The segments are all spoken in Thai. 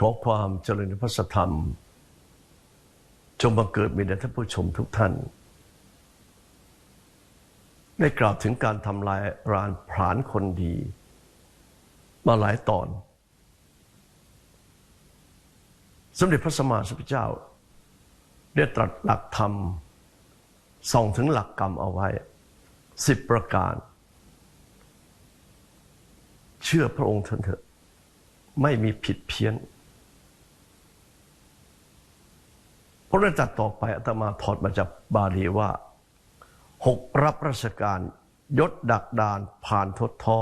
ขอความเจริญในพระธรรม จงบังเกิดมีแด่ท่านผู้ชมทุกท่าน ได้กล่าวถึงการทำลายรานผลาญคนดี มาหลายตอน สมเด็จพระสัมมาสัมพุทธเจ้า ได้ตรัสหลักธรรมส่องถึงหลักกรรมเอาไว้สิบประการ เชื่อพระองค์เถอะไม่มีผิดเพี้ยน พระราชต่อไปอาตมาถอดมาจากบาลีว่าหกรับราชการยศดักดานผ่านทดท้อ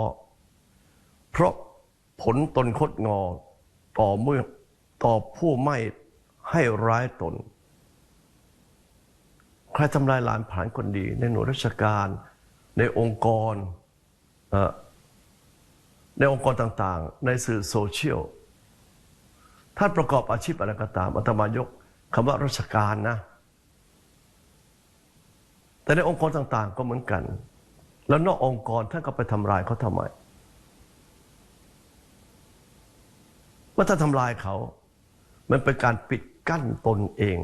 เพราะผลตนคดงอต่อเมื่อต่อผู้ไม่ให้ร้ายตน ใครทำลายลานผ่านคนดี ในหน่วยราชการ ในองค์กร ในองค์กรต่างๆ ในสื่อโซเชียล ท่านประกอบอาชีพอะไรก็ตามอาตมายก คำว่าราชการนะ แต่ในองค์กรต่างๆ ก็เหมือนกัน แล้วนอกองค์กรท่านก็ไปทำลายเขาทำไมว่าถ้าทำลายเขา มันเป็นการปิดกั้นตนเอง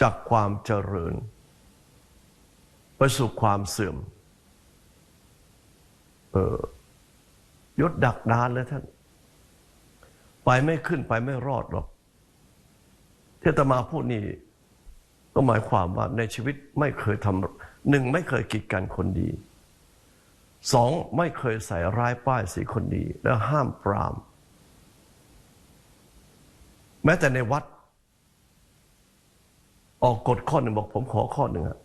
จากความเจริญ ไปสู่ความเสื่อมเออยศดักดานเลยท่าน ไปไม่ขึ้นไปไม่รอดหรอก ทตมาพูดนี่ก็หมายความว่าในชีวิตไม่เคยทำหนึ่งไม่เคยกีดกันคนดีสองไม่เคยใส่ร้ายป้ายสีคนดี แล้วห้ามปราม แม้แต่ในวัด ออกกฎข้อหนึ่งบอกผมขอข้อหนึ่งอะ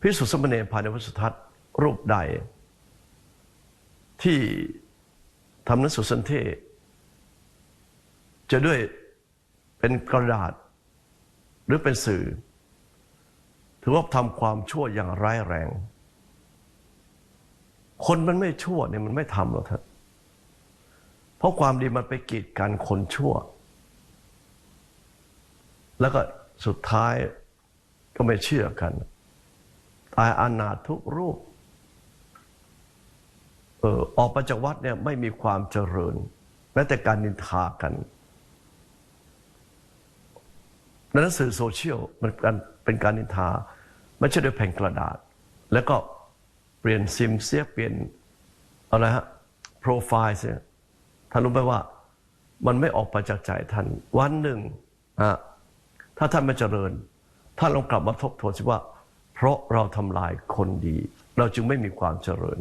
พิสุทธิสมณีภายในวัดสุทัศน์รูปใด ที่ทำนังสือสันเทจะด้วย เป็นกระดาษ หรือเป็นสื่อ ถือว่าทำความชั่วอย่างร้ายแรง คนมันไม่ชั่วเนี่ยมันไม่ทำหรอกท่านเพราะความดีมันไปกีดกันคนชั่ว แล้วก็สุดท้ายก็ไม่เชื่อกัน ตายอนาถทุกรูปเออออกไปจากวัดเนี่ยไม่มีความเจริญแม้แต่การนินทากัน หนังสือโซเชียลมันเป็นการนินทา ไม่ใช่ด้วยแผ่นกระดาษ แล้วก็เปลี่ยนซิมเสียเปลี่ยนอะไรฮะโปรไฟล์เสียท่านรู้ไหมว่ามันไม่ออกไปจากใจท่านวันหนึ่งอะถ้าท่านไม่เจริญท่านลองกลับมาทบทวนสิว่า เพราะเราทำลายคนดี เราจึงไม่มีความเจริญ